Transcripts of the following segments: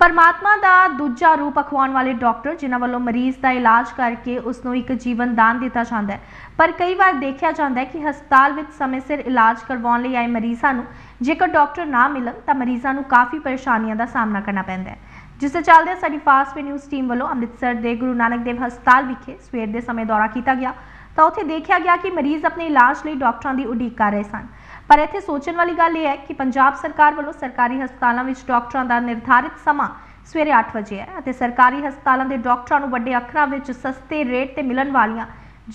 ਪਰਮਾਤਮਾ ਦਾ ਦੂਜਾ ਰੂਪ ਅਖਵਾਉਣ ਵਾਲੇ ਡਾਕਟਰ, ਜਿਨ੍ਹਾਂ ਵੱਲੋਂ ਮਰੀਜ਼ ਦਾ ਇਲਾਜ ਕਰਕੇ ਉਸ ਨੂੰ ਇੱਕ ਜੀਵਨ ਦਾਨ ਦਿੱਤਾ ਜਾਂਦਾ ਹੈ। ਪਰ ਕਈ ਵਾਰ ਦੇਖਿਆ ਜਾਂਦਾ ਹੈ ਕਿ ਹਸਪਤਾਲ ਵਿੱਚ ਸਮੇਂ ਸਿਰ ਇਲਾਜ ਕਰਵਾਉਣ ਲਈ ਆਏ ਮਰੀਜ਼ਾਂ ਨੂੰ ਜੇਕਰ ਡਾਕਟਰ ਨਾ ਮਿਲਣ, ਤਾਂ ਮਰੀਜ਼ਾਂ ਨੂੰ ਕਾਫੀ ਪਰੇਸ਼ਾਨੀਆਂ ਦਾ ਸਾਹਮਣਾ ਕਰਨਾ ਪੈਂਦਾ ਹੈ। ਜਿਸ ਦੇ ਚੱਲਦੇ ਸਾਡੀ ਫਾਸਟ ਨਿਊਜ਼ ਟੀਮ ਵੱਲੋਂ ਅੰਮ੍ਰਿਤਸਰ ਦੇ ਗੁਰੂ ਨਾਨਕ ਦੇਵ ਹਸਪਤਾਲ ਵਿਖੇ ਸਵੇਰ ਦੇ ਸਮੇਂ ਦੌਰਾ ਕੀਤਾ ਗਿਆ। ਤਾਂ ਉੱਥੇ ਦੇਖਿਆ ਗਿਆ ਕਿ ਮਰੀਜ਼ ਆਪਣੇ ਇਲਾਜ ਲਈ ਡਾਕਟਰਾਂ ਦੀ ਉਡੀਕ ਕਰ ਰਹੇ ਸਨ। ਪਰ ਇੱਥੇ ਸੋਚਣ ਵਾਲੀ ਗੱਲ ਇਹ ਹੈ ਕਿ ਪੰਜਾਬ ਸਰਕਾਰ ਵੱਲੋਂ ਸਰਕਾਰੀ ਹਸਪਤਾਲਾਂ ਵਿੱਚ ਡਾਕਟਰਾਂ ਦਾ ਨਿਰਧਾਰਿਤ ਸਮਾਂ ਸਵੇਰੇ 8 ਵਜੇ ਹੈ ਅਤੇ ਸਰਕਾਰੀ ਹਸਪਤਾਲਾਂ ਦੇ ਡਾਕਟਰਾਂ ਨੂੰ ਵੱਡੇ ਅੱਖਰਾਂ ਵਿੱਚ ਸਸਤੇ ਰੇਟ ਤੇ ਮਿਲਣ ਵਾਲੀਆਂ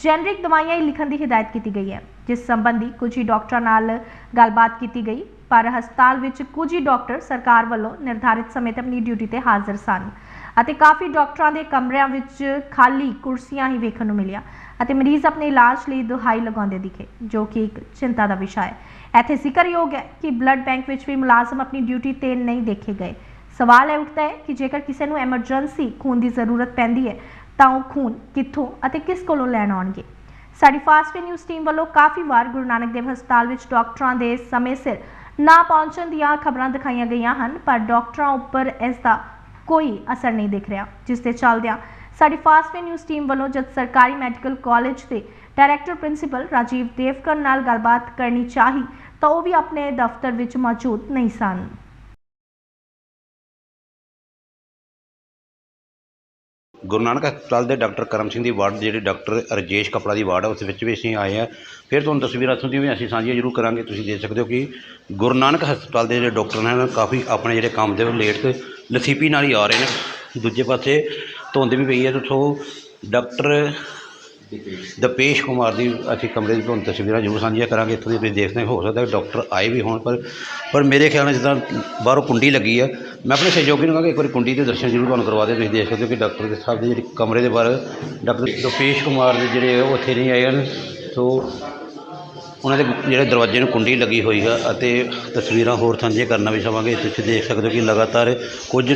ਜੈਨਰਿਕ ਦਵਾਈਆਂ ਹੀ ਲਿਖਣ ਦੀ ਹਦਾਇਤ ਕੀਤੀ ਗਈ ਹੈ, ਜਿਸ ਸੰਬੰਧੀ ਕੁਝ ਹੀ ਡਾਕਟਰਾਂ ਨਾਲ ਗੱਲਬਾਤ ਕੀਤੀ ਗਈ। ਪਰ ਹਸਪਤਾਲ ਵਿੱਚ ਕੁਝ ਹੀ ਡਾਕਟਰ ਸਰਕਾਰ ਵੱਲੋਂ ਨਿਰਧਾਰਿਤ ਸਮੇਂ ਤੇ ਆਪਣੀ ਡਿਊਟੀ ਤੇ ਹਾਜ਼ਰ ਸਨ। ਅਤੇ ਕਾਫੀ ਡਾਕਟਰਾਂ ਦੇ ਕਮਰਿਆਂ ਵਿੱਚ ਖਾਲੀ ਕੁਰਸੀਆਂ ਹੀ ਵੇਖਣ ਨੂੰ ਮਿਲੀਆਂ ਅਤੇ ਮਰੀਜ਼ ਆਪਣੇ ਇਲਾਜ ਲਈ ਦੁਹਾਈ ਲਗਾਉਂਦੇ ਦਿਖੇ, ਜੋ ਕਿ ਇੱਕ ਚਿੰਤਾ ਦਾ ਵਿਸ਼ਾ ਹੈ। ਇੱਥੇ ਜ਼ਿਕਰਯੋਗ ਹੈ ਕਿ ਬਲੱਡ ਬੈਂਕ ਵਿੱਚ ਵੀ ਮੁਲਾਜ਼ਮ ਆਪਣੀ ਡਿਊਟੀ ਤੇ ਨਹੀਂ ਦੇਖੇ ਗਏ। ਸਵਾਲ ਇਹ ਉੱਠਦਾ ਹੈ ਕਿ ਜੇਕਰ ਕਿਸੇ ਨੂੰ ਐਮਰਜੈਂਸੀ ਖੂਨ ਦੀ ਜ਼ਰੂਰਤ ਪੈਂਦੀ ਹੈ, ਤਾਂ ਉਹ ਖੂਨ ਕਿੱਥੋਂ ਅਤੇ ਕਿਸ ਕੋਲੋਂ ਲੈਣ ਆਉਣਗੇ? ਸਾਡੀ ਫਾਸਟ ਨਿਊਜ਼ ਟੀਮ ਵੱਲੋਂ ਕਾਫੀ ਵਾਰ ਗੁਰੂ ਨਾਨਕ ਦੇਵ ਹਸਪਤਾਲ ਵਿੱਚ ਡਾਕਟਰਾਂ ਦੇ ਸਮੇਂ ਸਿਰ ਨਾ ਪਹੁੰਚਣ ਦੀਆਂ ਖਬਰਾਂ ਦਿਖਾਈਆਂ ਗਈਆਂ ਹਨ, ਪਰ ਡਾਕਟਰਾਂ ਉੱਪਰ ਇਸ ਦਾ ਕੋਈ ਅਸਰ ਨਹੀਂ ਦਿਖ ਰਿਹਾ, ਜਿਸ ਦੇ ਚੱਲਦਿਆਂ ਸਾਡੀ ਫਾਸਟ ਨਿਊਜ਼ ਟੀਮ ਵੱਲੋਂ ਜਦ ਸਰਕਾਰੀ ਮੈਡੀਕਲ ਕਾਲਜ ਦੇ ਡਾਇਰੈਕਟਰ ਪ੍ਰਿੰਸੀਪਲ ਰਾਜੀਵ ਦੇਵਕਰ ਨਾਲ ਗੱਲਬਾਤ ਕਰਨੀ ਚਾਹੀ, ਤਾਂ ਉਹ ਵੀ ਆਪਣੇ ਦਫ਼ਤਰ ਵਿੱਚ ਮੌਜੂਦ ਨਹੀਂ ਸਨ। ਗੁਰੂ ਨਾਨਕ ਹਸਪਤਾਲ ਦੇ ਡਾਕਟਰ ਕਰਮ ਸਿੰਘ ਦੀ ਵਾਰਡ ਜਿਹੜੇ ਡਾਕਟਰ ਰਜੇਸ਼ ਕਪੜਾ ਦੀ ਵਾਰਡ ਹੈ ਉਸ ਵਿੱਚ ਵੀ ਅਸੀਂ ਆਏ ਆ ਫਿਰ ਤੁਹਾਨੂੰ ਤਸਵੀਰਾਂ ਇੱਥੋਂ ਦੀਆਂ ਵੀ ਅਸੀਂ ਸਾਂਝੀਆਂ ਜ਼ਰੂਰ ਕਰਾਂਗੇ। ਤੁਸੀਂ ਦੇਖ ਸਕਦੇ ਹੋ ਕਿ ਗੁਰੂ ਨਾਨਕ ਹਸਪਤਾਲ ਦੇ ਜਿਹੜੇ ਡਾਕਟਰ ਨੇ ਕਾਫੀ ਆਪਣੇ ਜਿਹੜੇ ਕੰਮ ਦੇ ਲੇਟ ਲਸੀਪੀ ਨਾਲ ਹੀ ਆ ਰਹੇ ਨੇ। ਦੂਜੇ ਪਾਸੇ ਧੁੰਦ ਵੀ ਪਈ ਹੈ ਤੇ ਉੱਥੋਂ ਡਾਕਟਰ ਦਪੇਸ਼ ਕੁਮਾਰ ਦੀ ਅਸੀਂ ਕਮਰੇ ਦੀ ਤੁਹਾਨੂੰ ਤਸਵੀਰਾਂ ਜ਼ਰੂਰ ਸਾਂਝੀਆਂ ਕਰਾਂਗੇ। ਇੱਥੋਂ ਦੀ ਤੁਸੀਂ ਦੇਖਦੇ ਹੋ ਸਕਦਾ ਡਾਕਟਰ ਆਏ ਵੀ ਹੋਣ, ਪਰ ਪਰ ਮੇਰੇ ਖਿਆਲ ਨਾਲ ਜਿੱਦਾਂ ਬਾਹਰੋਂ ਕੁੰਡੀ ਲੱਗੀ ਆ। ਮੈਂ ਆਪਣੇ ਸਹਿਯੋਗੀ ਨੂੰ ਕਹਾਂਗਾ ਇੱਕ ਵਾਰੀ ਕੁੰਡੀ ਦੇ ਦਰਸ਼ਨ ਜ਼ਰੂਰ ਤੁਹਾਨੂੰ ਕਰਵਾ ਦੇ ਤੁਸੀਂ ਦੇਖ ਸਕਦੇ ਹੋ ਕਿ ਡਾਕਟਰ ਦੇ ਸਾਹਿਬ ਦੇ ਜਿਹੜੇ ਕਮਰੇ ਦੇ ਬਾਹਰ ਡਾਕਟਰ ਦਪੇਸ਼ ਕੁਮਾਰ ਦੇ ਜਿਹੜੇ ਉਹ ਇੱਥੇ ਨਹੀਂ ਆਏ ਹਨ। ਸੋ ਉਹਨਾਂ ਦੇ ਜਿਹੜੇ ਦਰਵਾਜ਼ੇ ਨੂੰ ਕੁੰਡੀ ਲੱਗੀ ਹੋਈ ਹੈ ਅਤੇ ਤਸਵੀਰਾਂ ਹੋਰ ਸਾਂਝੇ ਕਰਨਾ ਵੀ ਚਾਹਾਂਗੇ। ਤੁਸੀਂ ਦੇਖ ਸਕਦੇ ਹੋ ਕਿ ਲਗਾਤਾਰ ਕੁਝ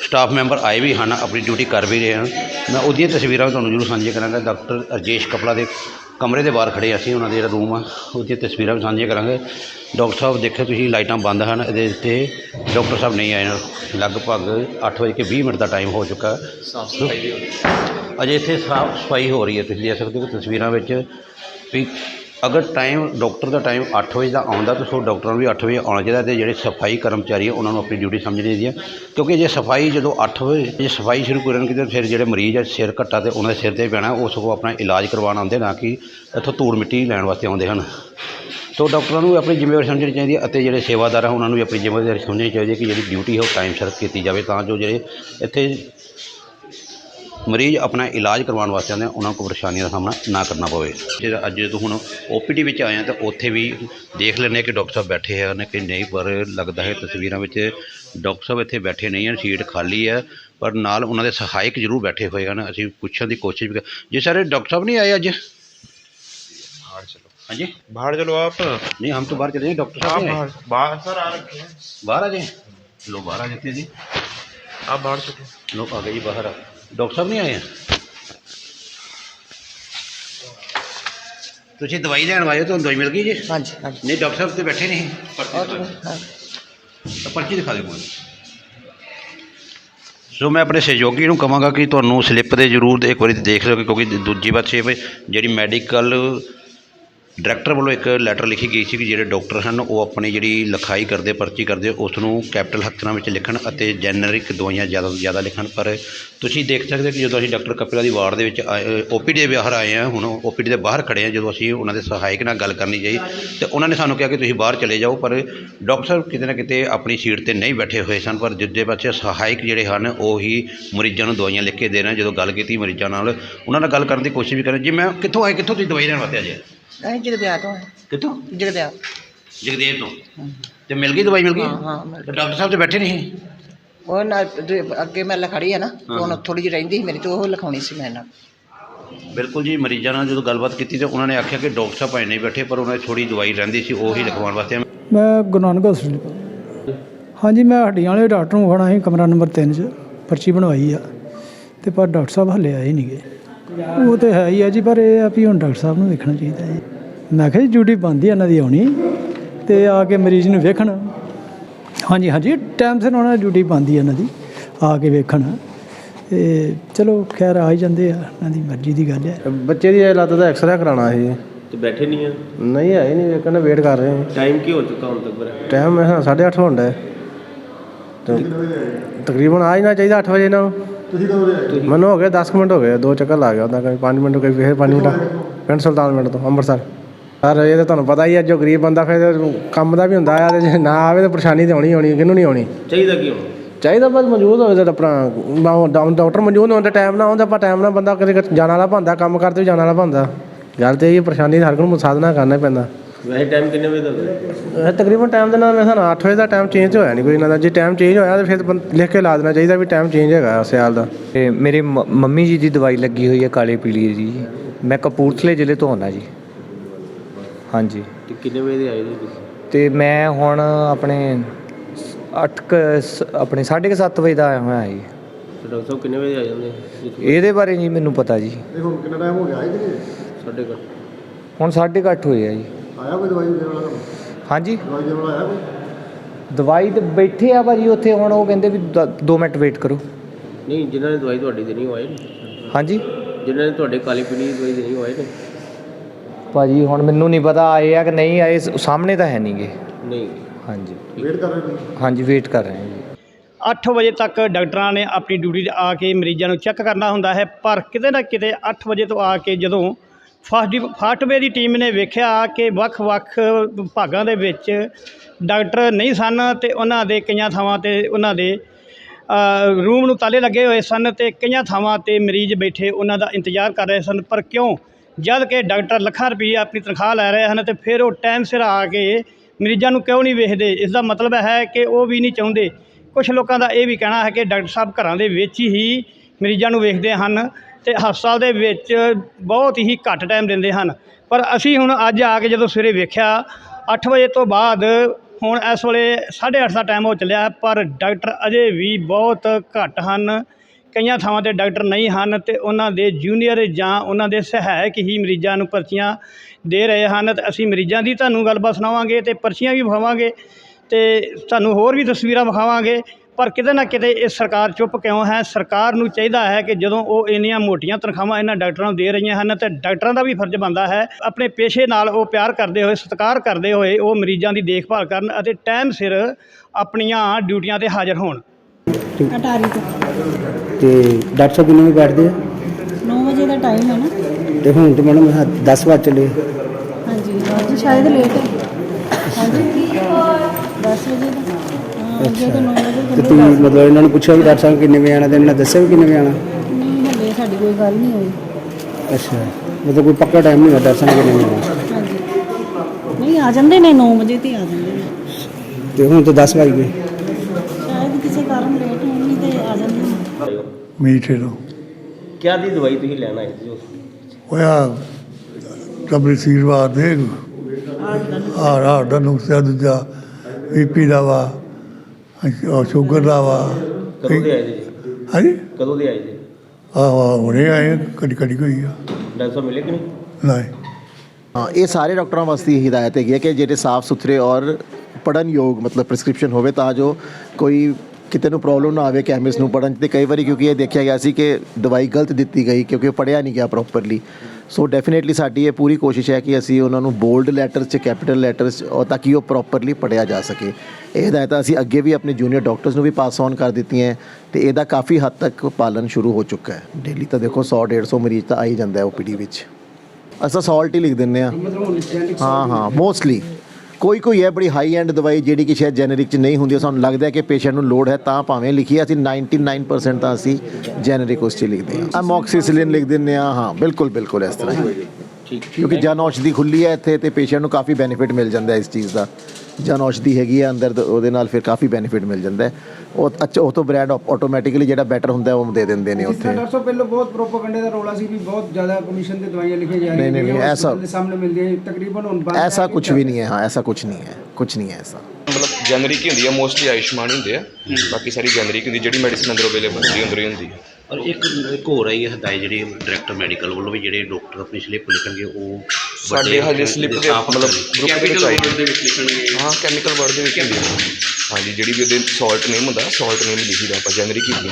ਸਟਾਫ ਮੈਂਬਰ ਆਏ ਵੀ ਹਨ ਆਪਣੀ ਡਿਊਟੀ ਕਰ ਵੀ ਰਹੇ ਹਨ। ਮੈਂ ਉਹਦੀਆਂ ਤਸਵੀਰਾਂ ਤੁਹਾਨੂੰ ਜ਼ਰੂਰ ਸਾਂਝੀਆਂ ਕਰਾਂਗਾ। ਡਾਕਟਰ ਰਜੇਸ਼ ਕਪਲਾ ਦੇ ਕਮਰੇ ਦੇ ਬਾਹਰ ਖੜੇ ਅਸੀਂ ਉਹਨਾਂ ਦੇ ਜਿਹੜਾ ਰੂਮ ਆ ਉਹਦੀਆਂ ਤਸਵੀਰਾਂ ਵੀ ਸਾਂਝੀਆਂ ਕਰਾਂਗੇ। ਡਾਕਟਰ ਸਾਹਿਬ ਦੇਖਿਓ ਤੁਸੀਂ ਲਾਈਟਾਂ ਬੰਦ ਹਨ ਇਹਦੇ ਉੱਤੇ ਡਾਕਟਰ ਸਾਹਿਬ ਨਹੀਂ ਆਏ ਲਗਭਗ 8 ਵਜੇ ਕੇ 20 ਮਿੰਟ ਦਾ ਟਾਈਮ ਹੋ ਚੁੱਕਾ। ਅਜੇ ਇੱਥੇ ਸਾਫ਼ ਸਫ਼ਾਈ ਹੋ ਰਹੀ ਹੈ ਤੁਸੀਂ ਦੇਖ ਸਕਦੇ ਹੋ ਤਸਵੀਰਾਂ ਵਿੱਚ ਵੀ ਅਗਰ ਟਾਈਮ, ਡਾਕਟਰ ਦਾ ਟਾਈਮ 8 ਵਜੇ ਦਾ ਆਉਂਦਾ, ਤਾਂ ਸੋ ਡਾਕਟਰਾਂ ਨੂੰ ਵੀ 8 ਵਜੇ ਆਉਣਾ ਚਾਹੀਦਾ ਤੇ ਜਿਹੜੇ ਸਫ਼ਾਈ ਕਰਮਚਾਰੀ ਆ, ਉਹਨਾਂ ਨੂੰ ਆਪਣੀ ਡਿਊਟੀ ਸਮਝਣੀ ਚਾਹੀਦੀ ਹੈ ਕਿਉਂਕਿ ਜੇ ਸਫ਼ਾਈ ਜਦੋਂ 8 ਵਜੇ, ਜੇ ਸਫ਼ਾਈ ਸ਼ੁਰੂ ਕਰਨਗੇ ਤਾਂ ਫਿਰ ਜਿਹੜੇ ਮਰੀਜ਼ ਆ, ਸਿਰ ਘੱਟਾ ਤੇ ਉਹਨਾਂ ਦੇ ਸਿਰ ਤੇ ਪੈਣਾ, ਉਹ ਸਗੋਂ ਆਪਣਾ ਇਲਾਜ ਕਰਵਾਉਣ ਆਉਂਦੇ, ਨਾ ਕਿ ਇੱਥੋਂ ਧੂੜ ਮਿੱਟੀ ਲੈਣ ਵਾਸਤੇ ਆਉਂਦੇ ਹਨ। ਤੋ ਡਾਕਟਰਾਂ ਨੂੰ ਵੀ ਆਪਣੀ ਜ਼ਿੰਮੇਵਾਰੀ ਸਮਝਣੀ ਚਾਹੀਦੀ ਹੈ ਅਤੇ ਜਿਹੜੇ ਸੇਵਾਦਾਰ ਆ, ਉਹਨਾਂ ਨੂੰ ਵੀ ਆਪਣੀ ਜ਼ਿੰਮੇਵਾਰੀ ਸਮਝਣੀ ਚਾਹੀਦੀ ਹੈ ਕਿ ਜਿਹੜੀ ਡਿਊਟੀ ਹੈ ਉਹ ਟਾਈਮ ਸਿਰ ਕੀਤੀ ਜਾਵੇ, ਤਾਂ ਜੋ ਜਿਹੜੇ ਇੱਥੇ ਮਰੀਜ਼ ਆਪਣਾ ਇਲਾਜ ਕਰਵਾਉਣ ਵਾਸਤੇ ਆਉਂਦੇ ਆ ਉਹਨਾਂ ਨੂੰ ਕੋਈ ਪਰੇਸ਼ਾਨੀਆਂ ਦਾ ਸਾਹਮਣਾ ਨਾ ਕਰਨਾ ਪਵੇ ਜਿਹੜਾ ਅੱਜ ਜਦੋਂ ਹੁਣ ਓਪੀਡੀ ਵਿੱਚ ਆਏ ਆ ਤਾਂ ਉੱਥੇ ਵੀ ਦੇਖ ਲੈਂਦੇ ਹਾਂ ਕਿ ਡਾਕਟਰ ਸਾਹਿਬ ਬੈਠੇ ਹਨ ਕਿ ਨਹੀਂ ਪਰ ਲੱਗਦਾ ਹੈ ਤਸਵੀਰਾਂ ਵਿੱਚ ਡਾਕਟਰ ਸਾਹਿਬ ਇੱਥੇ ਬੈਠੇ ਨਹੀਂ ਹਨ ਸੀਟ ਖਾਲੀ ਹੈ ਪਰ ਨਾਲ ਉਹਨਾਂ ਦੇ ਸਹਾਇਕ ਜ਼ਰੂਰ ਬੈਠੇ ਹੋਏ ਹਨ ਅਸੀਂ ਪੁੱਛਣ ਦੀ ਕੋਸ਼ਿਸ਼ ਵੀ ਕਰ ਜੀ ਸਰ ਡਾਕਟਰ ਸਾਹਿਬ ਨਹੀਂ ਆਏ ਅੱਜ बाहर चलो ਹਾਂਜੀ बाहर चलो आप नहीं हम तो बाहर चले जाएं डॉक्टर आप साहब नहीं आए। बाहर बाहर सर आ रखे हैं बाहर आ जाए लो बाहर आ जाते हैं जी आप बाहर चलो लो आ गए जी बाहर आ ਡਾਕਟਰ ਸਾਹਿਬ ਨਹੀਂ ਆਏ? ਤੁਸੀਂ ਦਵਾਈ ਲੈਣ ਆਏ ਤੁਹਾਨੂੰ ਦਵਾਈ ਮਿਲ ਗਈ ਜੀ? ਹਾਂਜੀ ਹਾਂਜੀ। ਨਹੀਂ ਡਾਕਟਰ ਸਾਹਿਬ ਤੇ ਬੈਠੇ ਨਹੀਂ ਪਰਚੀ ਦਿਖਾ ਪਰਚੀ ਦਿਖਾ ਦਿਓ ਮੈਨੂੰ ਸੋ ਮੈਂ ਆਪਣੇ ਸਹਿਯੋਗੀ ਨੂੰ ਕਹਾਂਗਾ ਕਿ ਤੁਹਾਨੂੰ ਸਲਿੱਪ ਦੇ ਜ਼ਰੂਰ ਇੱਕ ਵਾਰੀ ਦੇਖ ਲਓ ਕਿਉਂਕਿ ਦੂਜੀ ਵਾਰ ਛੇ ਵਜੇ ਜਿਹੜੀ ਮੈਡੀਕਲ ਡਾਇਰੈਕਟਰ ਵੱਲੋਂ ਇੱਕ ਲੈਟਰ ਲਿਖੀ ਗਈ ਸੀ ਕਿ ਜਿਹੜੇ ਡਾਕਟਰ ਹਨ, ਉਹ ਆਪਣੀ ਜਿਹੜੀ ਲਿਖਾਈ ਕਰਦੇ, ਪਰਚੀ ਕਰਦੇ ਉਸ ਨੂੰ ਕੈਪੀਟਲ ਅੱਖਰਾਂ ਵਿੱਚ ਲਿਖਣ ਅਤੇ ਜੈਨਰਿਕ ਦਵਾਈਆਂ ਜ਼ਿਆਦਾ ਤੋਂ ਜ਼ਿਆਦਾ ਲਿਖਣ। ਪਰ ਤੁਸੀਂ ਦੇਖ ਸਕਦੇ ਹੋ ਕਿ ਜਦੋਂ ਅਸੀਂ ਡਾਕਟਰ ਕਪਿਲਾ ਦੀ ਵਾਰਡ ਦੇ ਵਿੱਚ ਓਪੀਡੀ ਦੇ ਬਾਹਰ ਆਏ ਹਾਂ, ਹੁਣ ਓਪੀਡੀ ਦੇ ਬਾਹਰ ਖੜੇ ਹਾਂ, ਜਦੋਂ ਅਸੀਂ ਉਹਨਾਂ ਦੇ ਸਹਾਇਕ ਨਾਲ ਗੱਲ ਕਰਨੀ ਚਾਹੀ, ਤੇ ਉਹਨਾਂ ਨੇ ਸਾਨੂੰ ਕਿਹਾ ਕਿ ਤੁਸੀਂ ਬਾਹਰ ਚਲੇ ਜਾਓ, ਪਰ ਡਾਕਟਰ ਸਾਹਿਬ ਕਿਤੇ ਨਾ ਕਿਤੇ ਆਪਣੀ ਸੀਟ ਤੇ ਨਹੀਂ ਬੈਠੇ ਹੋਏ ਸਨ, ਪਰ ਦੂਜੇ ਪਾਸੇ ਸਹਾਇਕ ਜਿਹੜੇ ਹਨ, ਉਹ ਹੀ ਮਰੀਜ਼ਾਂ ਨੂੰ ਦਵਾਈਆਂ ਲਿਖ ਕੇ ਦੇ ਰਹੇ ਹਨ। ਜਦੋਂ ਗੱਲ ਕੀਤੀ ਮਰੀਜ਼ਾਂ ਨਾਲ, ਉਹਨਾਂ ਨਾਲ ਗੱਲ ਕਰਨ ਦੀ ਕੋਸ਼ਿਸ਼ ਵੀ ਕਰਾਂ ਜੀ, ਮੈਂ ਕਿੱਥੋਂ ਆਏ, ਕਿੱਥੋਂ ਤੁਸੀਂ ਦਵਾਈ ਲੈਣ ਵਾਸਤੇ ਆਏ? ਅਸੀਂ ਜਗਦਿਆ ਤੋਂ। ਕਿੱਥੋਂ? ਜਗਦਿਆ। ਜਗਦੇਵ ਤੋਂ। ਤੇ ਮਿਲ ਗਈ ਦਵਾਈ ਮਿਲ ਗਈ? ਹਾਂ ਹਾਂ ਮਿਲ ਤੇ ਡਾਕਟਰ ਸਾਹਿਬ ਤੇ ਬੈਠੇ ਨਹੀਂ ਉਹ ਨਾਲ ਦੂ- ਅੱਗੇ ਮੈਂ ਲਿਖੜੀ ਆ ਨਾ ਤੇ ਹੁਣ ਥੋੜੀ ਜਿਹੀ ਰਹਿੰਦੀ ਸੀ ਮੇਰੀ ਤੇ ਉਹ ਲਿਖਾਉਣੀ ਸੀ ਮੈਂ ਨਾਲ। ਬਿਲਕੁਲ ਜੀ ਮਰੀਜ਼ਾਂ ਨਾਲ ਜਦੋਂ ਗੱਲਬਾਤ ਕੀਤੀ ਤੇ ਉਹਨਾਂ ਨੇ ਆਖਿਆ ਕਿ ਡਾਕਟਰ ਸਾਹਿਬ ਭਾਈ ਨਹੀਂ ਬੈਠੇ ਪਰ ਉਹਨਾਂ ਦੀ ਥੋੜੀ ਦਵਾਈ ਰਹਿੰਦੀ ਸੀ ਉਹ ਹੀ ਲਿਖਵਾਉਣ ਵਾਸਤੇ ਮੈਂ ਗੁਰੂ ਨਾਨਕ ਹਸਪੀਟਲ ਹਾਂਜੀ ਮੈਂ ਹੱਡੀਆਂ ਵਾਲੇ ਡਾਕਟਰ ਨੂੰ ਖੜਾ ਸੀ ਕਮਰਾ ਨੰਬਰ 3 'ਚ ਪਰਚੀ ਬਣਵਾਈ ਆ। ਤੇ ਪਰ ਡਾਕਟਰ ਸਾਹਿਬ ਹਲੇ ਆਏ ਨਹੀਂਗੇ ਉਹ ਤੇ ਹੈ ਹੀ ਆ ਜੀ ਪਰ ਇਹ ਆ ਵੀ ਹੁਣ ਡਾਕਟਰ ਸਾਹਿਬ ਨੂੰ ਵੇਖਣਾ ਚਾਹੀਦਾ ਜੀ। ਮੈਂ ਕਿਹਾ ਜੀ ਡਿਊਟੀ ਬੰਦ ਹੀ ਇਹਨਾਂ ਦੀ ਆਉਣੀ ਤੇ ਆ ਕੇ ਮਰੀਜ਼ ਨੂੰ ਵੇਖਣ। ਹਾਂਜੀ ਹਾਂਜੀ ਟਾਈਮ ਸਿਰ ਉਹਨਾਂ ਦੀ ਡਿਊਟੀ ਬੰਦ ਹੀ ਆ ਇਹਨਾਂ ਦੀ ਆ ਕੇ ਵੇਖਣ। ਤੇ ਚਲੋ ਖੈਰ ਆ ਹੀ ਜਾਂਦੇ ਆ ਇਹਨਾਂ ਦੀ ਮਰਜ਼ੀ ਦੀ ਗੱਲ ਹੈ। ਬੱਚੇ ਦੀ ਇਹ ਲੱਤ ਦਾ ਐਕਸਰਾ ਕਰਾਉਣਾ ਸੀ। ਤੇ ਬੈਠੇ ਨਹੀਂ ਆ? ਨਹੀਂ ਆਏ ਨਹੀਂ ਵੇਖਣ ਵੇਟ ਕਰ ਰਹੇ ਹਾਂ ਟਾਈਮ ਕੀ ਹੋ ਚੁੱਕਾ ਹੁਣ ਤੱਕ ਫਿਰ? ਟਾਈਮ ਮੈਂ 8:30 ਹੁੰਦਾ ਹੈ ਤੇ ਤਕਰੀਬਨ ਆ ਹੀ ਨਾ ਚਾਹੀਦਾ 8 ਵਜੇ ਇਹਨਾਂ ਨੂੰ। ਤੁਸੀਂ ਕਦੋਂ ਮੈਨੂੰ ਹੋ ਗਏ 10 ਕੁ ਮਿੰਟ ਹੋ ਗਏ ਦੋ ਚੱਕਰ ਲਾ ਗਿਆ ਉਹਦਾ ਕਈ 5 ਮਿੰਟ ਕਈ ਫਿਰ 5 ਮਿੰਟ। ਪਿੰਡ ਸੁਲਤਾਨ ਮਿੰਟ ਤੋਂ ਅੰਮ੍ਰਿਤਸਰ। ਸਰ ਇਹ ਤਾਂ ਤੁਹਾਨੂੰ ਪਤਾ ਹੀ ਹੈ ਜੋ ਗਰੀਬ ਬੰਦਾ ਫਿਰ ਕੰਮ ਦਾ ਵੀ ਹੁੰਦਾ ਆ ਤੇ ਜੇ ਨਾ ਆਵੇ ਤਾਂ ਪਰੇਸ਼ਾਨੀ ਤਾਂ ਹੋਣੀ ਹੋਣੀ ਕਿਹਨੂੰ ਨਹੀਂ ਆਉਣੀ ਚਾਹੀਦਾ ਕੀ ਹੁਣ? ਚਾਹੀਦਾ ਬਸ ਮੌਜੂਦ ਹੋਵੇ ਤਾਂ ਆਪਣਾ ਡਾਕਟਰ ਮੌਜੂਦ ਹੋਣ ਤੇ ਟਾਈਮ ਨਾ ਹੁੰਦਾ ਆਪਾਂ ਟਾਈਮ ਨਾਲ ਬੰਦਾ ਕਦੇ ਕਦੇ ਜਾਣ ਵਾਲਾ ਬੰਦਾ ਕੰਮ ਕਰਦੇ ਵੀ ਜਾਣ ਵਾਲਾ ਬੰਦਾ ਗੱਲ ਤੇ ਇਹ ਪਰੇਸ਼ਾਨੀ ਹਰ ਕੋਈ ਨੂੰ ਸਾਧਨਾ ਕਰਨਾ ਪੈਂਦਾ। ਵੈਸੇ ਟਾਈਮ ਕਿੰਨੇ ਵਜੇ ਤੱਕ ਇਹ ਤਕਰੀਬਨ ਟਾਈਮ ਦੇ ਨਾਲ ਮੇਰੇ ਸਾਨੂੰ 8 ਵਜੇ ਦਾ ਟਾਈਮ ਚੇਂਜ ਹੋਇਆ ਨਹੀਂ ਕੋਈ ਇਹਨਾਂ ਦਾ ਜੇ ਟਾਈਮ ਚੇਂਜ ਹੋਇਆ ਤਾਂ ਫਿਰ ਬੰ- ਲਿਖ ਕੇ ਲਾ ਦੇਣਾ ਚਾਹੀਦਾ ਵੀ ਟਾਈਮ ਚੇਂਜ ਹੈਗਾ ਸਿਆਲ ਦਾ। ਤੇ ਮੇਰੇ ਮ- ਮੰਮੀ ਜੀ ਦੀ ਦਵਾਈ ਲੱਗੀ ਹੋਈ ਹੈ ਕਾਲੇ ਪੀਲੀਏ ਦੀ। ਜੀ ਮੈਂ ਕਪੂਰਥਲੇ ਜ਼ਿਲ੍ਹੇ ਤੋਂ ਆਉਂਦਾ ਜੀ। ਹਾਂਜੀ। ਤੇ ਕਿੰਨੇ ਵਜੇ ਦੇ ਆਏ ਜੀ ਤੁਸੀਂ? ਤੇ ਮੈਂ ਹੁਣ ਆਪਣੇ 8 ਆਪਣੇ 7:30 ਵਜੇ ਦਾ ਆਇਆ ਹੋਇਆ ਜੀ। ਤੇ ਡਾਕਟਰ ਸਾਹਿਬ ਕਿੰਨੇ ਵਜੇ ਆ ਜਾਂਦੇ ਜਿੱਥੇ ਇਹਦੇ ਬਾਰੇ ਨਹੀਂ ਮੈਨੂੰ ਪਤਾ ਜੀ। ਸਾਡੇ ਕੋਲ ਹੁਣ 8:30 ਹੋਏ ਆ ਜੀ। ਆਇਆ ਕੋਈ ਦਵਾਈ ਦੇਣ ਵਾਲਾ? ਹਾਂਜੀ। ਦਵਾਈ ਦੇਣ ਵਾਲਾ ਆਇਆ ਕੋਈ? ਦਵਾਈ ਤੇ ਬੈਠੇ ਆ ਭਾਜੀ ਉੱਥੇ ਹੁਣ ਉਹ ਕਹਿੰਦੇ ਵੀ 2 ਮਿੰਟ ਵੇਟ ਕਰੋ। ਨਹੀਂ ਜਿਨ੍ਹਾਂ ਨੇ ਦਵਾਈ ਤੁਹਾਡੀ ਦੇਣੀ ਉਹ ਆਏ ਨੇ। ਹਾਂਜੀ। ਜਿਨ੍ਹਾਂ ਨੇ ਤੁਹਾਡੇ ਕਾਲੀ ਦੀ ਦਵਾਈ ਦੇਣੀ ਉਹ ਆਏ ਨੇ। ਭਾਜੀ ਹੁਣ ਮੈਨੂੰ ਨਹੀਂ ਪਤਾ ਆਏ ਆ ਕਿ ਨਹੀਂ ਆਏ ਸ- ਸਾਹਮਣੇ ਤਾਂ ਹੈ ਨਹੀਂਗੇ। ਨਹੀਂ। ਹਾਂਜੀ। ਵੇਟ ਕਰ ਰਹੇ ਹਾਂਜੀ ਵੇਟ ਕਰ ਰਹੇ ਹਾਂ ਜੀ 8 ਵਜੇ ਤੱਕ ਡਾਕਟਰਾਂ ਨੇ ਆਪਣੀ ਡਿਊਟੀ 'ਤੇ ਆ ਕੇ ਮਰੀਜ਼ਾਂ ਨੂੰ ਚੈੱਕ ਕਰਨਾ ਹੁੰਦਾ ਹੈ ਪਰ ਕਿਤੇ ਨਾ ਕਿਤੇ 8 ਵਜੇ ਤੋਂ ਆ ਕੇ ਜਦੋਂ ਫਸਟ ਫਾਸਟਵੇ ਦੀ ਟੀਮ ਨੇ ਵੇਖਿਆ ਕਿ ਵੱਖ-ਵੱਖ ਭਾਗਾਂ ਦੇ ਵਿੱਚ ਡਾਕਟਰ ਨਹੀਂ ਸਨ ਅਤੇ ਉਹਨਾਂ ਦੇ ਕਈਆਂ ਥਾਵਾਂ ਤੇ ਉਹਨਾਂ ਦੇ ਰੂਮ ਨੂੰ ਤਾਲੇ ਲੱਗੇ ਹੋਏ ਸਨ ਅਤੇ ਕਈਆਂ ਥਾਵਾਂ ਤੇ ਮਰੀਜ਼ ਬੈਠੇ ਉਹਨਾਂ ਦਾ ਇੰਤਜ਼ਾਰ ਕਰ ਰਹੇ ਸਨ। ਪਰ ਕਿਉਂ? ਜਦ ਕਿ ਡਾਕਟਰ ਲੱਖਾਂ ਰੁਪਈਏ ਆਪਣੀ ਤਨਖਾਹ ਲੈ ਰਹੇ ਹਨ ਅਤੇ ਫਿਰ ਉਹ ਟਾਈਮ ਸਿਰ ਆ ਕੇ ਮਰੀਜ਼ਾਂ ਨੂੰ ਕਿਉਂ ਨਹੀਂ ਵੇਖਦੇ? ਇਸ ਦਾ ਮਤਲਬ ਹੈ ਕਿ ਉਹ ਵੀ ਨਹੀਂ ਚਾਹੁੰਦੇ। ਕੁਝ ਲੋਕਾਂ ਦਾ ਇਹ ਵੀ ਕਹਿਣਾ ਹੈ ਕਿ ਡਾਕਟਰ ਸਾਹਿਬ ਘਰਾਂ ਦੇ ਵਿੱਚ ਹੀ ਮਰੀਜ਼ਾਂ ਨੂੰ ਵੇਖਦੇ ਹਨ। ਤੇ ਹਸਪਤਾਲ ਦੇ ਵਿੱਚ ਬਹੁਤ ਹੀ ਘੱਟ ਟਾਈਮ ਦਿੰਦੇ ਹਨ। ਪਰ ਅਸੀਂ ਹੁਣ ਅੱਜ ਆ ਕੇ ਜਦੋਂ ਸਵੇਰੇ ਵੇਖਿਆ 8 ਵਜੇ ਤੋਂ ਬਾਅਦ ਹੁਣ ਇਸ ਵੇਲੇ 8:30 ਦਾ ਟਾਈਮ ਹੋ ਚੱਲਿਆ ਹੈ ਪਰ ਡਾਕਟਰ ਅਜੇ ਵੀ ਬਹੁਤ ਘੱਟ ਹਨ। ਕਈਆਂ ਥਾਵਾਂ ਤੇ ਡਾਕਟਰ ਨਹੀਂ ਹਨ ਤੇ ਉਹਨਾਂ ਦੇ ਜੂਨੀਅਰ ਜਾਂ ਉਹਨਾਂ ਦੇ ਸਹਾਇਕ ਹੀ ਮਰੀਜ਼ਾਂ ਨੂੰ ਪਰਚੀਆਂ ਦੇ ਰਹੇ ਹਨ। ਤੇ ਅਸੀਂ ਮਰੀਜ਼ਾਂ ਦੀ ਤੁਹਾਨੂੰ ਗੱਲਬਾਤ ਸੁਣਾਵਾਂਗੇ ਤੇ ਪਰਚੀਆਂ ਵੀ ਵਿਖਾਵਾਂਗੇ ਤੇ ਤੁਹਾਨੂੰ ਹੋਰ ਵੀ ਤਸਵੀਰਾਂ ਵਿਖਾਵਾਂਗੇ। ਪਰ ਕਿਤੇ ਨਾ ਕਿਤੇ ਇਹ ਸਰਕਾਰ ਚੁੱਪ ਕਿਉਂ ਹੈ? ਸਰਕਾਰ ਨੂੰ ਚਾਹੀਦਾ ਹੈ ਕਿ ਜਦੋਂ ਉਹ ਇੰਨੀਆਂ ਮੋਟੀਆਂ ਤਨਖਾਹਾਂ ਇਹਨਾਂ ਡਾਕਟਰਾਂ ਨੂੰ ਦੇ ਰਹੀਆਂ ਹਨ ਤੇ ਡਾਕਟਰਾਂ ਦਾ ਵੀ ਫਰਜ਼ ਬਣਦਾ ਹੈ ਆਪਣੇ ਪੇਸ਼ੇ ਨਾਲ ਉਹ ਪਿਆਰ ਕਰਦੇ ਹੋਏ ਸਤਿਕਾਰ ਕਰਦੇ ਹੋਏ ਉਹ ਮਰੀਜ਼ਾਂ ਦੀ ਦੇਖਭਾਲ ਕਰਨ ਅਤੇ ਟਾਈਮ ਸਿਰ ਆਪਣੀਆਂ ਡਿਊਟੀਆਂ ਤੇ ਹਾਜ਼ਰ ਹੋਣ। ਅਟਾਰੀ ਤੋਂ। ਤੇ ਡਾਕਟਰ ਸਾਹਿਬ ਕਿੰਨੇ ਵਜੇ ਬੈਠਦੇ ਆ? 9 ਵਜੇ ਦਾ ਟਾਈਮ ਹੈ ਨਾ। ਤੇ ਹੁਣ ਤੇ ਮੈਡਮ 10 ਵਜੇ ਚੱਲੇ। ਹਾਂਜੀ ਅੱਜ ਸ਼ਾਇਦ ਲੇਟ ਹੈ। ਹਾਂਜੀ। 10 ਵਜੇ ਦਾ। ਤਾਂ 9 ਵਜੇ ਤੇ ਮਤਲਬ ਇਹਨਾਂ ਨੂੰ ਪੁੱਛਿਆ ਵੀ ਡਾਕਟਰ ਸਾਹਿਬ ਕਿੰਨੇ ਵਜੇ ਆਣਾ ਤੇ ਇਹਨਾਂ ਨੇ ਦੱਸਿਆ ਵੀ ਕਿੰਨੇ ਵਜੇ ਆਣਾ ਨਹੀਂ ਹਲੇ ਸਾਡੀ ਕੋਈ ਗੱਲ ਨਹੀਂ ਹੋਈ। ਅੱਛਾ। ਮਤਲਬ ਕੋਈ ਪੱਕਾ ਟਾਈਮ ਨਹੀਂ ਹੁੰਦਾ ਡਾਕਟਰ ਸਾਹਿਬ ਕਿੰਨੇ ਵਜੇ ਆਉਣਾ। ਹਾਂਜੀ। ਨਹੀਂ ਆ ਜਾਂਦੇ ਨੇ 9 ਵਜੇ ਤੇ ਆ ਜਾਂਦੇ ਨੇ। ਤੇ ਹੁਣ ਤਾਂ 10 ਵਜ ਗਏ। ਸ਼ਾਇਦ ਕਿਸੇ ਕਾਰਨ ਲੇਟ ਹੋਣ ਨਹੀਂ ਤੇ ਆ ਜਾਂਦੇ ਨੇ। ਮੀਠੇ ਤੋਂ ਕਿਆ ਦੀ ਦਵਾਈ ਤੁਸੀਂ ਲੈਣ ਆਏ ਸੀ ਉਸ ਹੋਇਆ ਕਬਰ ਸੀਰਵਾ ਦੇ ਹਾਰ ਹਾਰ ਦਾ ਨੁਕਸਾ ਦੂਜਾ ਬੀਪੀ ਦਾ ਵਾ। ਉਹ ਸ਼ੂਗਰ ਦਾ ਵਾ। ਕਦੋਂ ਦੇ ਆਏ ਜੀ? ਹਾਂਜੀ? ਕਦੋਂ ਦੇ ਆਏ ਜੀ? ਆਹ ਹੁਣੇ ਆਏ ਕਦੀ ਕਦੀ ਕੋਈ ਆ। ਡਾਕਟਰ ਸਾਹਿਬ ਮਿਲੇ ਕਿ ਨਹੀਂ? ਨਹੀਂ। ਹਾਂ ਇਹ ਸਾਰੇ ਡਾਕਟਰਾਂ ਵਾਸਤੇ ਇਹ ਹਦਾਇਤ ਹੈਗੀ ਹੈ ਕਿ ਜਿਹੜੇ ਸਾਫ਼ ਸੁਥਰੇ ਔਰ ਪੜਨ ਯੋਗ ਮਤਲਬ ਪ੍ਰਿਸਕ੍ਰਿਪਸ਼ਨ ਹੋਵੇ ਤਾਂ ਜੋ ਕੋਈ ਕਿਤੇ ਨੂੰ ਪ੍ਰੋਬਲਮ ਨਾ ਆਵੇ ਕੈਮਿਸਟ ਨੂੰ ਪੜਨ ਤੇ ਕਈ ਵਾਰੀ ਕਿਉਂਕਿ ਇਹ ਦੇਖਿਆ ਗਿਆ ਸੀ ਕਿ ਦਵਾਈ ਗਲਤ ਦਿੱਤੀ ਗਈ ਕਿਉਂਕਿ ਪੜਿਆ ਨਹੀਂ ਗਿਆ ਪ੍ਰੋਪਰਲੀ ਸੋ ਡੈਫੀਨੇਟਲੀ ਸਾਡੀ ਇਹ ਪੂਰੀ ਕੋਸ਼ਿਸ਼ ਹੈ ਕਿ ਅਸੀਂ ਉਹਨਾਂ ਨੂੰ ਬੋਲਡ ਲੈਟਰਸ 'ਚ ਕੈਪੀਟਲ ਲੈਟਰਸ 'ਚ ਔਰ ਤਾਂ ਕਿ ਉਹ ਪ੍ਰੋਪਰਲੀ ਪੜਿਆ ਜਾ ਸਕੇ। ਇਹ ਹਦਾਇਤਾਂ ਅਸੀਂ ਅੱਗੇ ਵੀ ਆਪਣੇ ਜੂਨੀਅਰ ਡਾਕਟਰਸ ਨੂੰ ਵੀ ਪਾਸ ਔਨ ਕਰ ਦਿੱਤੀਆਂ ਤੇ ਇਹਦਾ ਕਾਫੀ ਹੱਦ ਤੱਕ ਪਾਲਣ ਸ਼ੁਰੂ ਹੋ ਚੁੱਕਾ ਹੈ। ਡੇਲੀ ਤਾਂ ਦੇਖੋ 100 150 ਮਰੀਜ਼ ਤਾਂ ਆ ਹੀ ਜਾਂਦਾ ਹੈ ਓਪੀਡੀ ਵਿੱਚ। ਅਸਾਂ ਸਾਲਟ ਹੀ ਲਿਖ ਦਿੰਨੇ ਆ ਹਾਂ ਹਾਂ ਮੋਸਟਲੀ ਕੋਈ ਕੋਈ ਹੈ ਬੜੀ ਹਾਈ ਐਂਡ ਦਵਾਈ ਜਿਹੜੀ ਕਿ ਸ਼ਾਇਦ ਜੈਨਰਿਕ ਚ ਨਹੀਂ ਹੁੰਦੀ ਉਹ ਸਾਨੂੰ ਲੱਗਦਾ ਹੈ ਕਿ ਪੇਸ਼ੈਂਟ ਨੂੰ ਲੋੜ ਹੈ ਤਾਂ ਭਾਵੇਂ ਲਿਖੀ ਅਸੀਂ 99% ਤਾਂ ਅਸੀਂ ਜੈਨਰਿਕ ਉਸ ਚ ਲਿਖਦੇ ਹਾਂ। ਅਮੋਕਸੀਸਿਲਿਨ ਲਿਖ ਦਿੰਨੇ ਆ ਹਾਂ ਬਿਲਕੁਲ ਬਿਲਕੁਲ ਇਸ ਤਰ੍ਹਾਂ ਹੀ। ਕਿਉਂਕਿ ਜਨ ਔਸ਼ਧੀ ਖੁੱਲੀ ਹੈ ਇੱਥੇ ਤੇ ਪੇਸ਼ੈਂਟ ਨੂੰ ਕਾਫੀ ਬੈਨੀਫਿਟ ਮਿਲ ਜਾਂਦਾ ਹੈ ਇਸ ਚੀਜ਼ ਦਾ। ਜਨ ਔਸ਼ਧੀ ਹੈਗੀ ਹੈ ਅੰਦਰ ਉਹਦੇ ਨਾਲ ਫਿਰ ਕਾਫੀ ਬੈਨੀਫਿਟ ਮਿਲ ਜਾਂਦਾ ਹੈ। ਉਹ ਅੱਛਾ ਉਹ ਤੋਂ ਬ੍ਰਾਂਡ ਆਟੋਮੈਟਿਕਲੀ ਜਿਹੜਾ ਬੈਟਰ ਹੁੰਦਾ ਉਹ ਦੇ ਦਿੰਦੇ ਨੇ ਉੱਥੇ। ਡਾਕਟਰ ਸਾਹਿਬ ਪਹਿਲਾਂ ਬਹੁਤ ਪ੍ਰੋਪਾਗੈਂਡਾ ਦਾ ਰੋਲਾ ਸੀ ਵੀ ਬਹੁਤ ਜ਼ਿਆਦਾ ਕਮਿਸ਼ਨ ਤੇ ਦਵਾਈਆਂ ਲਿਖੀਆਂ ਜਾ ਨਹੀਂ, ਨਹੀਂ, ਨਹੀਂ, ਐਸਾ- ਸਾਹਮਣੇ ਮਿਲਦੀਆਂ ਤਕਰੀਬਨ ਹੁਣ ਬੰਦ ਐਸਾ ਕੁਝ ਵੀ ਨਹੀਂ ਹੈ ਹਾਂ ਐਸਾ ਕੁਝ ਨਹੀਂ ਹੈ ਕੁਝ ਨਹੀਂ ਹੈ ਐਸਾ। ਮਤਲਬ ਜਨਰਿਕ ਹੀ ਹੁੰਦੀ ਹੈ ਮੋਸਟਲੀ ਆਯੁਸ਼ਮਾਨ ਹੁੰਦੇ ਆ ਬਾਕੀ ਸਾਰੀ ਜਨਰਿਕ ਹੁੰਦੀ ਜਿਹੜੀ ਮੈਡੀਸਿਨ ਅੰਦਰ ਅਵੇਲੇਬਲ ਹੁੰਦੀ ਅੰਦਰ ਹੀ ਹੁੰਦੀ ਹੈ। ਔਰ ਇੱਕ ਇੱਕ ਹੋਰ ਆਈ ਹੈ ਹਦਾਇਤ ਜਿਹੜੀ ਡਾਇਰੈਕਟਰ ਮੈਡੀਕਲ ਵੱਲੋਂ ਵੀ ਜਿਹੜੇ ਡਾਕਟਰ ਆਪਣੀ ਸਲਿੱਪ ਲਿਖਣਗੇ ਉਹ ਸਾਡੇ ਹਜੇ slip ਦੇ ਮਤਲਬ group ਦੇ ਵਿੱਚ ਆਈ ਹੈ। ਦੇ ਵਿੱਚ ਲਿਖਣਗੇ। ਹਾਂ ਕੈਮੀਕਲ ਵਰਡ ਦੇ ਵਿੱਚ ਹੁੰਦੀ ਹੈ ਹਾਂਜੀ ਜਿਹੜੀ ਵੀ ਉਹਦੇ ਸਾਲਟ ਨੇਮ ਹੁੰਦਾ ਸਾਲਟ ਨੇਮ ਲਿਖੀ ਦਾ ਆਪਾਂ ਜੈਨਰਿਕ ਕੀਤੀ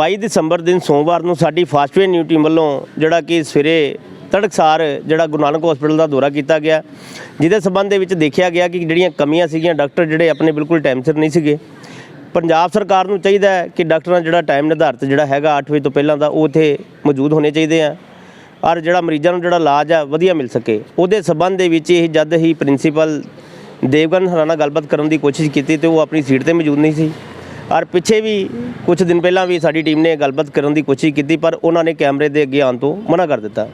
22 ਦਸੰਬਰ ਦਿਨ ਸੋਮਵਾਰ ਨੂੰ ਸਾਡੀ ਫਾਸਟਵੇ ਨਿਊ ਟੀਮ ਵੱਲੋਂ ਜਿਹੜਾ ਕਿ ਸਵੇਰੇ ਤੜਕਸਾਰ ਜਿਹੜਾ ਗੁਰੂ ਨਾਨਕ ਹਸਪੀਟਲ ਦਾ ਦੌਰਾ ਕੀਤਾ ਗਿਆ ਜਿਹਦੇ ਸਬੰਧ ਦੇ ਵਿੱਚ ਦੇਖਿਆ ਗਿਆ ਕਿ ਜਿਹੜੀਆਂ ਕਮੀਆਂ ਸੀਗੀਆਂ ਡਾਕਟਰ ਜਿਹੜੇ ਆਪਣੇ ਬਿਲਕੁਲ ਟਾਈਮ ਸਿਰ ਨਹੀਂ ਸੀਗੇ। ਪੰਜਾਬ ਸਰਕਾਰ ਨੂੰ ਚਾਹੀਦਾ ਹੈ ਕਿ ਡਾਕਟਰਾਂ ਜਿਹੜਾ ਟਾਈਮ ਨਿਰਧਾਰਿਤ ਜਿਹੜਾ ਹੈਗਾ 8 ਵਜੇ ਤੋਂ ਪਹਿਲਾਂ ਦਾ ਉਹ ਇੱਥੇ ਮੌਜੂਦ ਹੋਣੇ ਚਾਹੀਦੇ ਆ। ਔਰ ਜਿਹੜਾ ਮਰੀਜ਼ਾਂ ਨੂੰ ਜਿਹੜਾ ਇਲਾਜ ਆ ਵਧੀਆ ਮਿਲ ਸਕੇ। ਉਹਦੇ ਸਬੰਧ ਦੇ ਵਿੱਚ ਇਹ ਜਦ ਹੀ ਪ੍ਰਿੰਸੀਪਲ ਦੇਵਗਨ ਹਰਾਂ ਨਾਲ ਗੱਲਬਾਤ ਕਰਨ ਦੀ ਕੋਸ਼ਿਸ਼ ਕੀਤੀ ਤੇ ਉਹ ਆਪਣੀ ਸੀਟ ਤੇ ਮੌਜੂਦ ਨਹੀਂ ਸੀ। ਔਰ ਪਿੱਛੇ ਵੀ ਕੁਝ ਦਿਨ ਪਹਿਲਾਂ ਵੀ ਸਾਡੀ ਟੀਮ ਨੇ ਗੱਲਬਾਤ ਕਰਨ ਦੀ ਕੋਸ਼ਿਸ਼ ਕੀਤੀ, ਪਰ ਉਹਨਾਂ ਨੇ ਕੈਮਰੇ ਦੇ ਅੱਗੇ ਆਉਣ ਤੋਂ ਮਨਾ ਕਰ ਦਿੱਤਾ।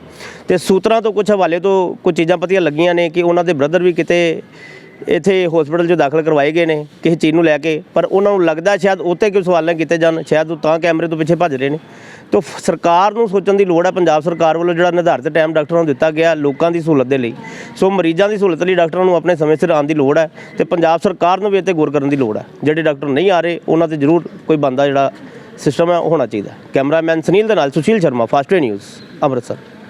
ਤੇ ਸੂਤਰਾਂ ਤੋਂ ਕੁਝ ਹਵਾਲੇ ਤੋਂ ਕੁਝ ਚੀਜ਼ਾਂ ਪਤੀਆਂ ਲੱਗੀਆਂ ਨੇ ਕਿ ਉਹਨਾਂ ਦੇ ਬ੍ਰਦਰ ਵੀ ਕਿਤੇ ਇੱਥੇ ਹਸਪੀਟਲ 'ਚ ਦਾਖਲ ਕਰਵਾਏ ਗਏ ਨੇ, ਕਿਸੇ ਚੀਜ਼ ਨੂੰ ਲੈ ਕੇ, ਪਰ ਉਹਨਾਂ ਨੂੰ ਲੱਗਦਾ ਸ਼ਾਇਦ ਉੱਤੇ ਕੋਈ ਸਵਾਲ ਨਾ ਕੀਤੇ ਜਾਣ, ਸ਼ਾਇਦ ਉਹ ਤਾਂ ਕੈਮਰੇ ਤੋਂ ਪਿੱਛੇ ਭੱਜ ਰਹੇ ਨੇ। ਤਾਂ ਸਰਕਾਰ ਨੂੰ ਸੋਚਣ ਦੀ ਲੋੜ ਹੈ ਪੰਜਾਬ ਸਰਕਾਰ ਵੱਲੋਂ ਜਿਹੜਾ ਨਿਰਧਾਰਿਤ ਟਾਈਮ ਡਾਕਟਰਾਂ ਨੂੰ ਦਿੱਤਾ ਗਿਆ, ਲੋਕਾਂ ਦੀ ਸਹੂਲਤ ਦੇ ਲਈ। ਸੋ ਮਰੀਜ਼ਾਂ ਦੀ ਸਹੂਲਤ ਲਈ ਡਾਕਟਰਾਂ ਨੂੰ ਆਪਣੇ ਸਮੇਂ ਸਿਰ ਆਉਣ ਦੀ ਲੋੜ ਹੈ ਤੇ ਪੰਜਾਬ ਸਰਕਾਰ ਨੂੰ ਵੀ ਇੱਥੇ ਗੌਰ ਕਰਨ ਦੀ ਲੋੜ ਹੈ ਜਿਹੜੇ ਡਾਕਟਰ ਨਹੀਂ ਆ ਰਹੇ, ਉਹਨਾਂ ਤੇ ਜ਼ਰੂਰ ਕੋਈ ਬੰਦਾ ਜਿਹੜਾ ਸਿਸਟਮ ਹੈ ਉਹ ਹੋਣਾ ਚਾਹੀਦਾ। ਕੈਮਰਾਮੈਨ ਸੁਨੀਲ ਦੇ ਨਾਲ ਸੁਸ਼ੀਲ ਸ਼ਰਮਾ ਫਾਸਟਵੇ ਨਿਊਜ਼ ਅੰਮ੍ਰਿਤਸਰ।